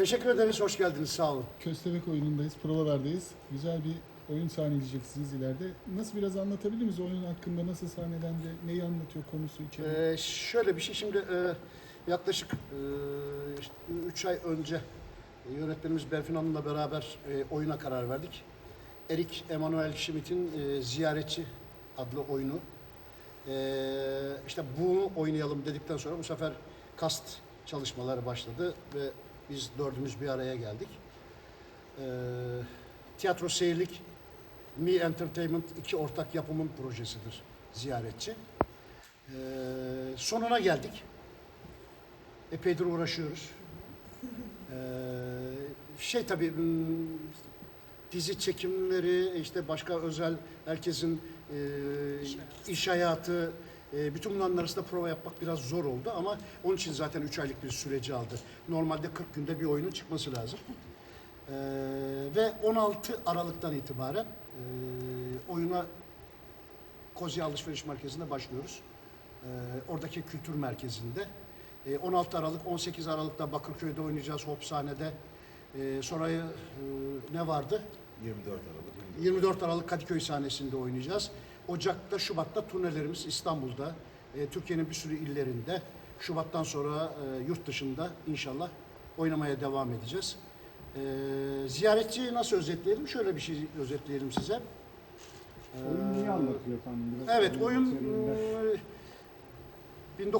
Teşekkür ederiz, hoş geldiniz, sağ olun. Köstebek oyunundayız, provalardayız. Güzel bir oyun sahneleyeceksiniz ileride. Nasıl biraz anlatabilir misiniz? Oyun hakkında nasıl sahnelendi, neyi anlatıyor konusu içeriği? Ee, şöyle bir şey, şimdi e, yaklaşık 3 ay önce e, yönetmenimiz Berfin Hanım'la beraber e, oyuna karar verdik. Erik Emanuel Schmidt'in e, Ziyaretçi adlı oyunu. E, işte bunu oynayalım dedikten sonra bu sefer kast çalışmaları başladı ve biz dördümüz bir araya geldik. E, tiyatro seyirlik Me Entertainment iki ortak yapımın projesidir Ziyaretçi. Ee, sonuna geldik. Epeydir uğraşıyoruz. Ee, şey tabii hmm, dizi çekimleri, işte başka özel herkesin e, iş hayatı, e, bütün bunların arasında prova yapmak biraz zor oldu ama onun için zaten 3 aylık bir süreci aldı. Normalde 40 günde bir oyunun çıkması lazım. Ee, ve 16 Aralık'tan itibaren e, oyuna Kozya Alışveriş Merkezi'nde başlıyoruz. Ee, oradaki kültür merkezinde. Ee, 16 Aralık, 18 Aralık'ta Bakırköy'de oynayacağız, Hopsane'de. Ee, sonra e, ne vardı? 24 Aralık. 24 Aralık Kadıköy sahnesinde oynayacağız. Ocak'ta, Şubat'ta turnelerimiz İstanbul'da, e, Türkiye'nin bir sürü illerinde. Şubat'tan sonra e, yurt dışında inşallah oynamaya devam edeceğiz. E, ziyaretçiyi nasıl özetleyelim? Şöyle bir şey özetleyelim size. Oyun neyi anlatıyor efendim? Biraz Evet, oyun e,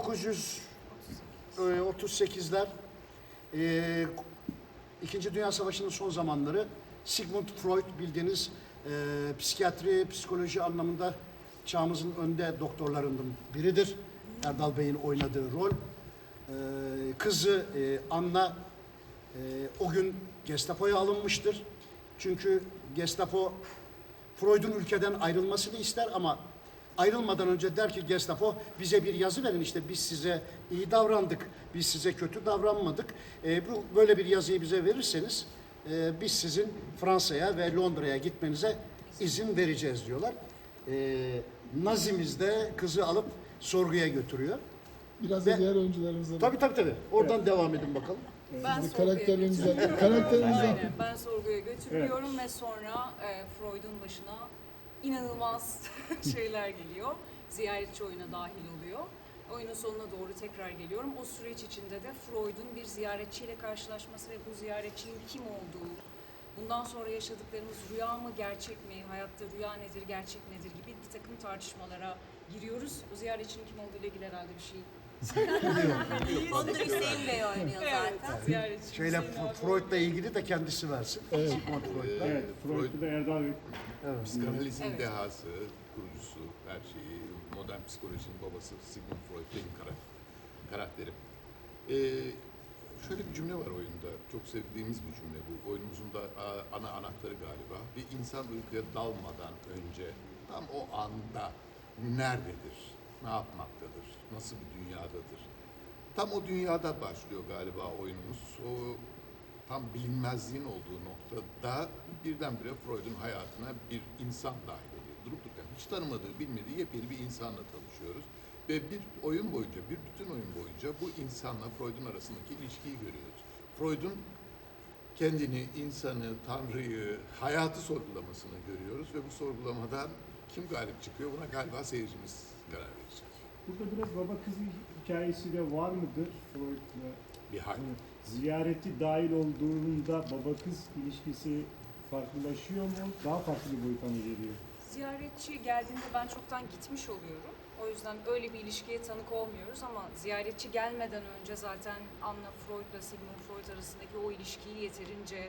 1938'ler e, İkinci Dünya Savaşı'nın son zamanları Sigmund Freud bildiğiniz e, psikiyatri, psikoloji anlamında çağımızın önde doktorlarından biridir. Erdal Bey'in oynadığı rol. E, kızı e, Anna e, o gün Gestapo'ya alınmıştır. Çünkü Gestapo Freud'un ülkeden ayrılmasını ister ama ayrılmadan önce der ki Gestapo bize bir yazı verin işte biz size iyi davrandık, biz size kötü davranmadık. E, bu böyle bir yazıyı bize verirseniz e, biz sizin Fransa'ya ve Londra'ya gitmenize izin vereceğiz diyorlar. E, Nazimiz de kızı alıp sorguya götürüyor. Biraz da ve- diğer oyuncularımızla da Tabii tabii tabii. Oradan devam edin bakalım. Ben Sizi sorguya karakterinizden, götürüyorum. karakterinizden Aynen. Ben sorguya götürüyorum ve sonra e, Freud'un başına inanılmaz şeyler geliyor. Ziyaretçi oyuna dahil oluyor. Oyunun sonuna doğru tekrar geliyorum. O süreç içinde de Freud'un bir ziyaretçiyle karşılaşması ve bu ziyaretçinin kim olduğu, bundan sonra yaşadıklarımız rüya mı, gerçek mi, hayatta rüya nedir, gerçek nedir gibi bir takım tartışmalara giriyoruz. Bu ziyaretçinin kim olduğu ile ilgili herhalde bir şey Onu da Hüseyin Bey oynuyor zaten. Evet, ziyaretçi. Abi. Freud'la ilgili de kendisi versin. Sigmund Freud'la. Evet, Freud'u da Erdal Bey. Psikanalizin Evet. dehası, kurucusu, her şeyi, modern psikolojinin babası Sigmund Freud benim kara- karakterim. Ee, şöyle bir cümle var oyunda, çok sevdiğimiz bir cümle bu. Oyunumuzun da a, ana anahtarı galiba. Bir insan uykuya dalmadan önce tam o anda nerededir, ne yapmaktadır, nasıl bir dünyadadır? Tam o dünyada başlıyor galiba oyunumuz. O tam bilinmezliğin olduğu noktada birdenbire Freud'un hayatına bir insan dahil oluyor. Durup dururken hiç tanımadığı, bilmediği yepyeni bir insanla tanışıyoruz. Ve bir oyun boyunca, bir bütün oyun boyunca bu insanla Freud'un arasındaki ilişkiyi görüyoruz. Freud'un kendini, insanı, Tanrı'yı, hayatı sorgulamasını görüyoruz ve bu sorgulamadan kim galip çıkıyor buna galiba seyircimiz karar verecek. Burada biraz baba kız hikayesi de var mıdır Freud'la? Bir. Yani ziyareti dahil olduğunda baba kız ilişkisi farklılaşıyor mu? Daha farklı bir boyuta mı geliyor? Ziyaretçi geldiğinde ben çoktan gitmiş oluyorum. O yüzden öyle bir ilişkiye tanık olmuyoruz ama ziyaretçi gelmeden önce zaten Anna Freud ile Sigmund Freud arasındaki o ilişkiyi yeterince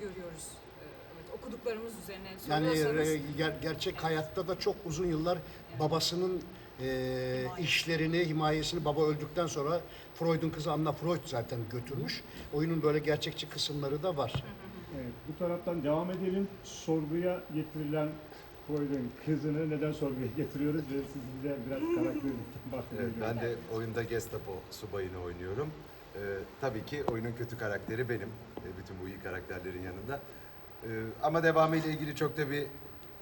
görüyoruz. Ee, Evet, okuduklarımız üzerine Yani soruyorsanız. e, ger- gerçek hayatta da çok uzun yıllar babasının e, işlerini, himayesini baba öldükten sonra Freud'un kızı Anna Freud zaten götürmüş. Oyunun böyle gerçekçi kısımları da var. Evet, bu taraftan devam edelim. Sorguya getirilen Freud'un kızını neden sorguya getiriyoruz ve siz de biraz karakterinizden Evet, bahsedelim. ben de oyunda Gestapo subayını oynuyorum. Ee, tabii ki oyunun kötü karakteri benim. Ee, bütün bu iyi karakterlerin yanında. Ee, ama devamı ile ilgili çok da bir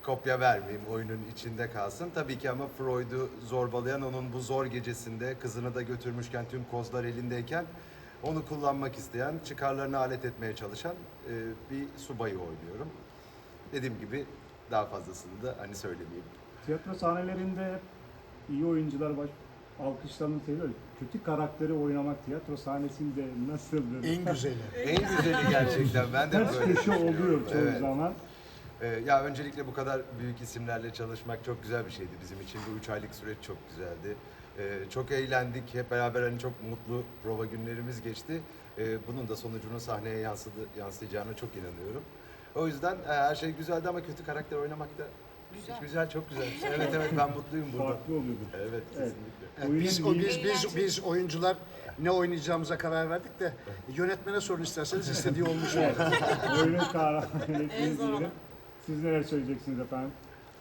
kopya vermeyeyim. Oyunun içinde kalsın. Tabii ki ama Freud'u zorbalayan onun bu zor gecesinde kızını da götürmüşken tüm kozlar elindeyken onu kullanmak isteyen, çıkarlarını alet etmeye çalışan e, bir subayı oynuyorum. Dediğim gibi daha fazlasını da hani söylemeyeyim. Tiyatro sahnelerinde hep iyi oyuncular baş, alkışlarını seviyor. Kötü karakteri oynamak tiyatro sahnesinde nasıldır? En güzeli. En güzeli gerçekten. Ben de Ters böyle köşe oluyor çoğu Evet. zaman. Ee, ya öncelikle bu kadar büyük isimlerle çalışmak çok güzel bir şeydi bizim için. Bu üç aylık süreç çok güzeldi. Ee, çok eğlendik. Hep beraber hani çok mutlu prova günlerimiz geçti. Ee, bunun da sonucunun sahneye yansıdı, yansıyacağına çok inanıyorum. O yüzden e, her şey güzeldi ama kötü karakter oynamak da Güzel. güzel, çok güzel. Evet evet ben mutluyum burada. Farklı oluyordu. Evet Evet. kesinlikle. Evet, biz, o, iyi- biz, biz, biz oyuncular ne oynayacağımıza karar verdik de yönetmene sorun isterseniz istediği olmuş oldu. Oyunun kahramanı En zor. Siz neler söyleyeceksiniz efendim?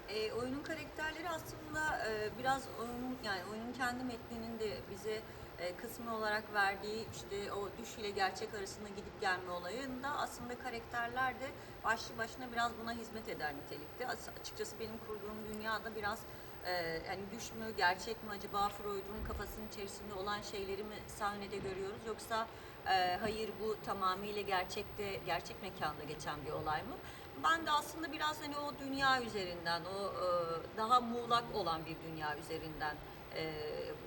E, oyunun karakterleri aslında e, biraz oyunun yani oyunun kendi metninin de bize e, kısmı olarak verdiği işte o düş ile gerçek arasında gidip gelme olayında aslında karakterler de başlı başına biraz buna hizmet eder nitelikte. As- açıkçası benim kurduğum dünyada biraz e, yani düş mü gerçek mi acaba Freud'un kafasının içerisinde olan şeyleri mi sahnede görüyoruz yoksa e, hayır bu tamamıyla gerçekte gerçek mekanda geçen bir olay mı? Ben de aslında biraz hani o dünya üzerinden, o e, daha muğlak olan bir dünya üzerinden e,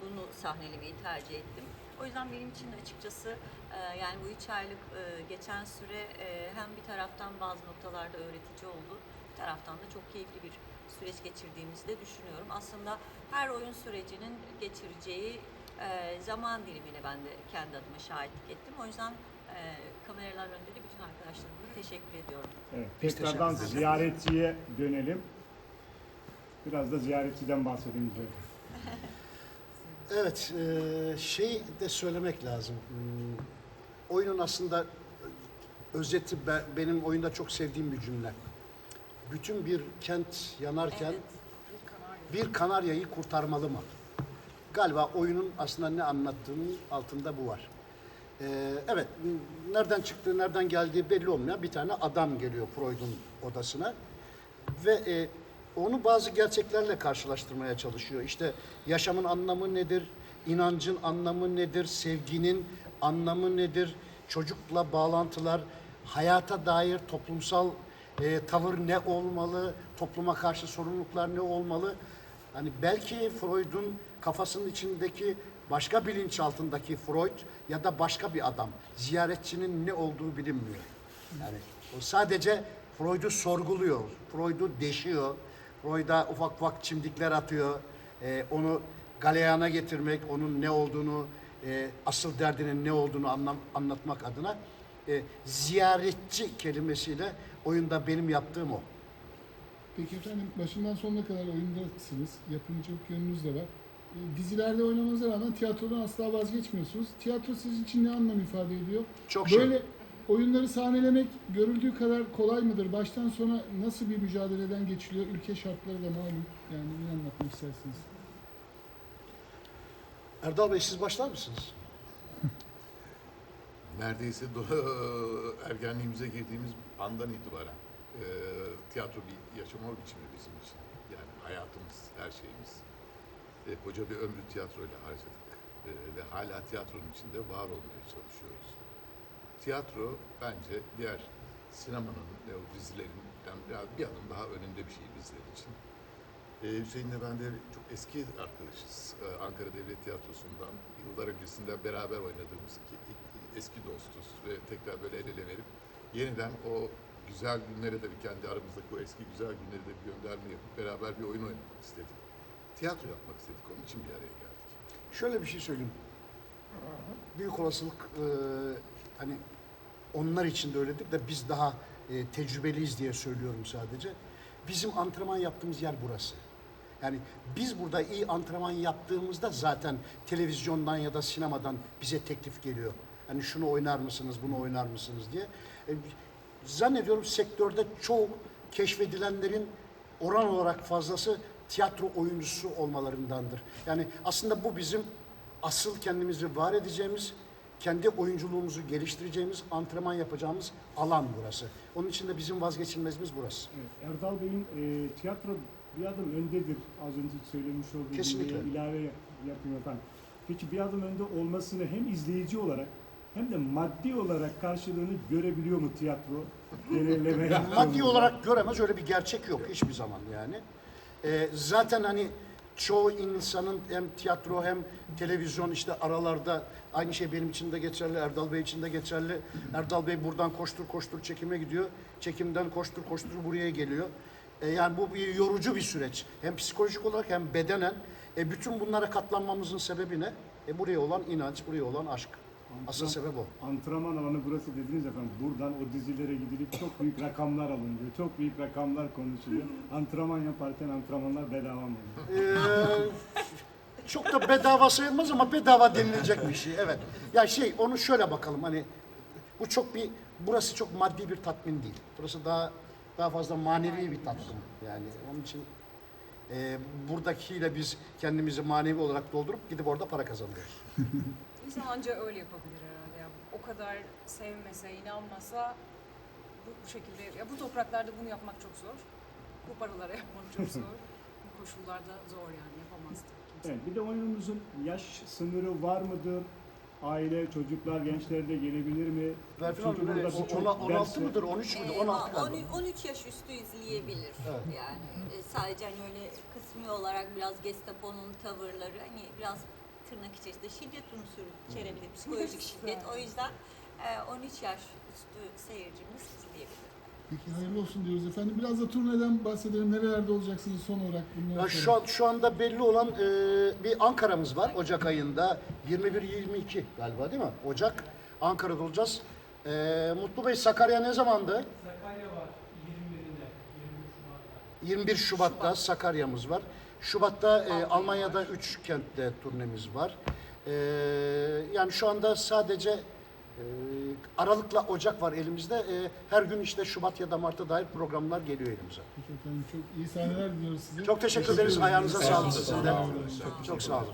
bunu sahnelemeyi tercih ettim. O yüzden benim için açıkçası e, yani bu üç aylık geçen süre hem bir taraftan bazı noktalarda öğretici oldu, bir taraftan da çok keyifli bir süreç geçirdiğimizi de düşünüyorum. Aslında her oyun sürecinin geçireceği zaman dilimine ben de kendi adıma şahitlik ettim. O yüzden kameralar önünde de bütün arkadaşlarıma teşekkür ediyorum. Evet, tekrardan teşekkür ziyaretçiye dönelim. Biraz da ziyaretçiden bahsedelim bize. Evet, e, şey de söylemek lazım. Hmm, Oyunun aslında özeti be- benim oyunda çok sevdiğim bir cümle. Bütün bir kent yanarken Evet. Bir kanarya. bir kanaryayı kurtarmalı mı? Galiba oyunun aslında ne anlattığının altında bu var. Ee, evet, nereden çıktığı, nereden geldiği belli olmayan bir tane adam geliyor Freud'un odasına ve e, onu bazı gerçeklerle karşılaştırmaya çalışıyor. İşte yaşamın anlamı nedir, inancın anlamı nedir, sevginin anlamı nedir, çocukla bağlantılar, hayata dair toplumsal e, tavır ne olmalı, topluma karşı sorumluluklar ne olmalı? Hani belki Freud'un kafasının içindeki başka bilinçaltındaki Freud ya da başka bir adam, ziyaretçinin ne olduğu bilinmiyor. Yani o sadece Freud'u sorguluyor, Freud'u deşiyor, Freud'a ufak ufak çimdikler atıyor, Ee, onu galeyana getirmek, onun ne olduğunu, e, asıl derdinin ne olduğunu anlam, anlatmak adına e, ziyaretçi kelimesiyle oyunda benim yaptığım o. Peki efendim başından sonuna kadar oyundasınız. Yapımcılık yönünüz de var. Dizilerde oynamanıza rağmen tiyatrodan asla vazgeçmiyorsunuz. Tiyatro sizin için ne anlam ifade ediyor? Çok şey. Böyle oyunları sahnelemek görüldüğü kadar kolay mıdır? Baştan sona nasıl bir mücadeleden geçiliyor? Ülke şartları da malum. Yani ne anlatmak istersiniz? Erdal Bey siz başlar mısınız? neredeyse do- ergenliğimize girdiğimiz andan itibaren e, tiyatro bir yaşama biçimi bizim için. Yani hayatımız, her şeyimiz. E, koca bir ömrü tiyatroyla harcadık. E, ve hala tiyatronun içinde var olmaya çalışıyoruz. Tiyatro bence diğer sinemanın ve o dizilerinden biraz bir adım daha önünde bir şey bizler için. Ee, Hüseyin'le ben de çok eski arkadaşız. Ee, Ankara Devlet Tiyatrosu'ndan yıllar öncesinden beraber oynadığımız iki, iki eski dostuz ve tekrar böyle el ele verip yeniden o güzel günlere de bir kendi aramızdaki o eski güzel günleri de bir gönderme yapıp beraber bir oyun oynamak istedik. Tiyatro yapmak istedik. Onun için bir araya geldik. Şöyle bir şey söyleyeyim. Büyük olasılık e, hani onlar için de öyledir de biz daha e, tecrübeliyiz diye söylüyorum sadece. Bizim antrenman yaptığımız yer burası. Yani biz burada iyi antrenman yaptığımızda zaten televizyondan ya da sinemadan bize teklif geliyor. Hani şunu oynar mısınız, bunu oynar mısınız diye. E, zannediyorum sektörde çoğu keşfedilenlerin oran olarak fazlası tiyatro oyuncusu olmalarındandır. Yani aslında bu bizim asıl kendimizi var edeceğimiz, kendi oyunculuğumuzu geliştireceğimiz, antrenman yapacağımız alan burası. Onun için de bizim vazgeçilmezimiz burası. Evet, Erdal Bey'in e, tiyatro bir adım öndedir. Az önce söylemiş olduğu Kesinlikle. cümleye ilave yapayım efendim. Peki bir adım önde olmasını hem izleyici olarak hem de maddi olarak karşılığını görebiliyor mu tiyatro? Genelleme maddi olarak göremez öyle bir gerçek yok hiçbir zaman yani. Ee, zaten hani çoğu insanın hem tiyatro hem televizyon işte aralarda aynı şey benim için de geçerli, Erdal Bey için de geçerli. Erdal Bey buradan koştur koştur çekime gidiyor. Çekimden koştur koştur buraya geliyor. Ee, yani bu bir yorucu bir süreç. Hem psikolojik olarak hem bedenen. E, bütün bunlara katlanmamızın sebebi ne? E, buraya olan inanç, buraya olan aşk. Asıl sebep o. Antrenman alanı burası dediniz efendim. Buradan o dizilere gidilip çok büyük rakamlar alınıyor. Çok büyük rakamlar konuşuluyor. Antrenman yaparken antrenmanlar bedava mı? Ee, çok da bedava sayılmaz ama bedava denilecek bir şey. Evet. Ya şey onu şöyle bakalım hani bu çok bir burası çok maddi bir tatmin değil. Burası daha daha fazla manevi bir tatmin. Yani onun için e, buradakiyle biz kendimizi manevi olarak doldurup gidip orada para kazanıyoruz. İnsan anca öyle yapabilir herhalde. Ya. O kadar sevmese, inanmasa bu, bu şekilde, ya bu topraklarda bunu yapmak çok zor. Bu paralara yapmak çok zor. bu koşullarda zor yani yapamazdı kimse. Evet, bir de oyunumuzun yaş sınırı var mıdır? Aile, çocuklar, gençler de gelebilir mi? Berfin abi burada birçok ona- 16 dersi- mıdır 13 müdür Ee, 16 on- galiba. 13 yaş üstü izleyebilir. Yani e, sadece hani öyle kısmi olarak biraz Gestapo'nun tavırları hani biraz tırnak içerisinde şiddet unsuru içerebilir. Psikolojik şiddet. O yüzden e, 13 yaş üstü seyircimiz izleyebilir. Peki hayırlı olsun diyoruz efendim. Biraz da turneden bahsedelim. Nerelerde olacaksınız son olarak? Bunları Ya şu, an, şu anda belli olan e, bir Ankara'mız var Ocak ayında 21-22 galiba değil mi? Ocak Ankara'da olacağız. E, Mutlu Bey Sakarya ne zamandı? Sakarya var 21'inde, 23 Şubat'ta. 21 Şubat'ta Sakarya'mız var. Şubat'ta e, Almanya'da 3 kentte turnemiz var. E, yani şu anda sadece e, Aralık'la Ocak var elimizde. E, her gün işte Şubat ya da Mart'a dair programlar geliyor elimize. Peki efendim çok iyi sahneler diliyoruz size. Çok teşekkür ederiz. Ayağınıza sağlık sizin de. ederiz. Çok sağ olun.